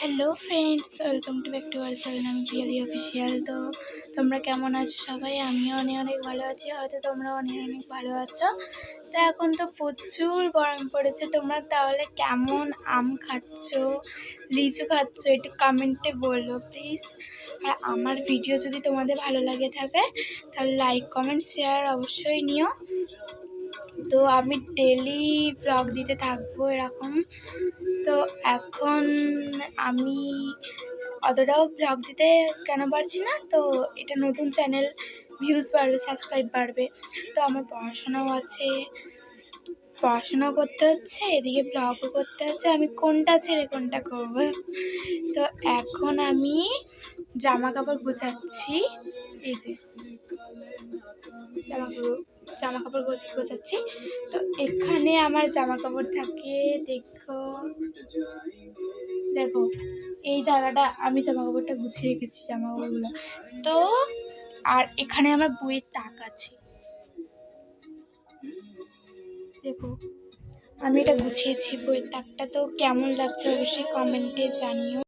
Hello friends welcome to back to our channel আমি really official তো তোমরা কেমন আছো সবাই? আমিও অনেক অনেক ভালো আছি। হয়তো তোমরা অনেক অনেক ভালো আছো। তো এখন তো প্রচুর গরম পড়েছে। তোমরা তাহলে কেমন আম খাচ্ছ? লিচু খাচ্ছ? একটু কমেন্টে বলো প্লিজ আর আমার ভিডিও যদি তোমাদের ভালো লাগে থাকে, তাহলে লাইক কমেন্ট শেয়ার অবশ্যই নিও। তো আমি ডেলি ব্লগ দিতে থাকব এরকম। তো এখন আমি অতটাও ব্লগ দিতে কেন পারছি না, তো এটা নতুন চ্যানেল ভিউজ বাড়বে সাবস্ক্রাইব বাড়বে। তো আমার পড়াশোনাও আছে, পড়াশোনাও করতে হচ্ছে, এদিকে ব্লগও করতে হচ্ছে, আমি কোনটা ছেড়ে কোনটা করব? তো এখন আমি জামা কাপড় গোছাচ্ছি, এই যে, জামা কাপড়। জামা কাপড় গোছ, গোছাচ্ছি। তো এখানে আমার জামা কাপড় থাকে, দেখো। দেখো, এই জায়গাটা আমি জামা কাপড়টা গুছিয়ে রেখেছি জামা কাপড়গুলো তো, আর এখানে আমার বইয়ের তাক আছে। দেখো, আমি এটা গুছিয়েছি বইয়ের তাকটা। তো কেমন লাগছে অবশ্যই কমেন্টে জানিও।